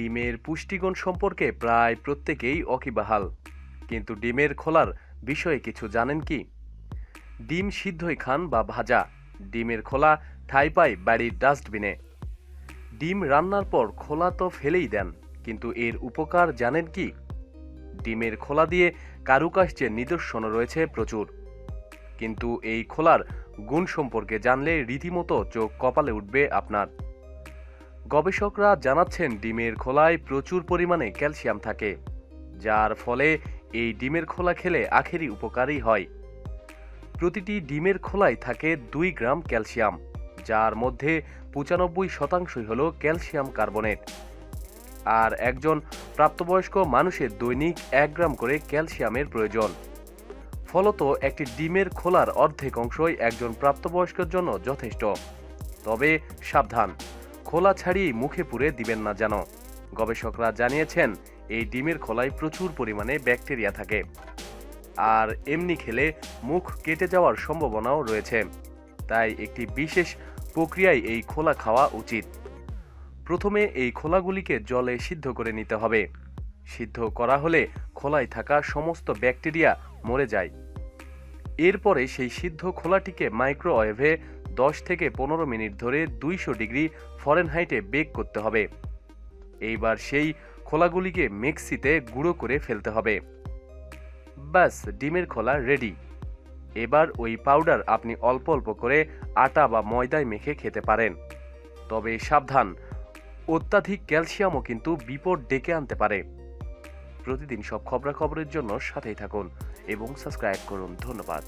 ডিমের পুষ্টিগুণ সম্পর্কে প্রায় প্রত্যেকেই অকিবাহাল। কিন্তু ডিমের খোলার বিষয়ে কিছু জানেন কি? ডিম সিদ্ধই খান বা ভাজা। ডিমের খোলা ঠাই পায় বাড়ির ডাস্টবিনে। ডিম রান্নার পর খোলা তো ফেলেই দেন, কিন্তু এর উপকার জানেন কি? ডিমের খোলা দিয়ে কারুকার্যের নিদর্শন রয়েছে প্রচুর। কিন্তু এই খোলার গুণ সম্পর্কে জানলে রীতিমতো চোখ কপালে উঠবে আপনার। গবেষকরা জানাচ্ছেন ডিমের খোলায় প্রচুর পরিমাণে ক্যালসিয়াম থাকে, যার ফলে এই ডিমের খোলা খেলে আখেরি উপকারী হয়। প্রতিটি ডিমের খোলায় থাকে দুই গ্রাম ক্যালসিয়াম, যার মধ্যে পঁচানব্বই শতাংশই হল ক্যালসিয়াম কার্বনেট। আর একজন প্রাপ্তবয়স্ক মানুষের দৈনিক এক গ্রাম করে ক্যালসিয়ামের প্রয়োজন। ফলত একটি ডিমের খোলার অর্ধেক অংশই একজন প্রাপ্তবয়স্কের জন্য যথেষ্ট। তবে সাবধান। খোলা ছাড়িয়ে মুখে পুরে দিবেন না যেন। গবেষকরা জানিয়েছেন, এই ডিমের খোলায় প্রচুর পরিমাণে ব্যাকটেরিয়া থাকে। আর এমনি খেলে মুখ কেটে যাওয়ার সম্ভাবনাও রয়েছে। তাই একটি বিশেষ প্রক্রিয়ায় এই খোলা খাওয়া উচিত। প্রথমে এই খোলাগুলিকে জলে সিদ্ধ করে নিতে হবে। সিদ্ধ করা হলে খোলায় থাকা সমস্ত ব্যাকটেরিয়া মরে যায়। এরপরে সেই সিদ্ধ খোলাটিকে মাইক্রোওয়েভে দশ থেকে পনেরো মিনিট ধরে দুইশো ডিগ্রি ফরেনহাইটে বেক করতে হবে। এইবার সেই খোলাগুলিকে মিক্সিতে গুঁড়ো করে ফেলতে হবে। ব্যাস, ডিমের খোলা রেডি। এবার ওই পাউডার আপনি অল্প অল্প করে আটা বা ময়দায় মেখে খেতে পারেন। তবে সাবধান, অত্যাধিক ক্যালসিয়ামও কিন্তু বিপদ ডেকে আনতে পারে। প্রতিদিন সব খবরাখবরের জন্য সাথেই থাকুন এবং সাবস্ক্রাইব করুন। ধন্যবাদ।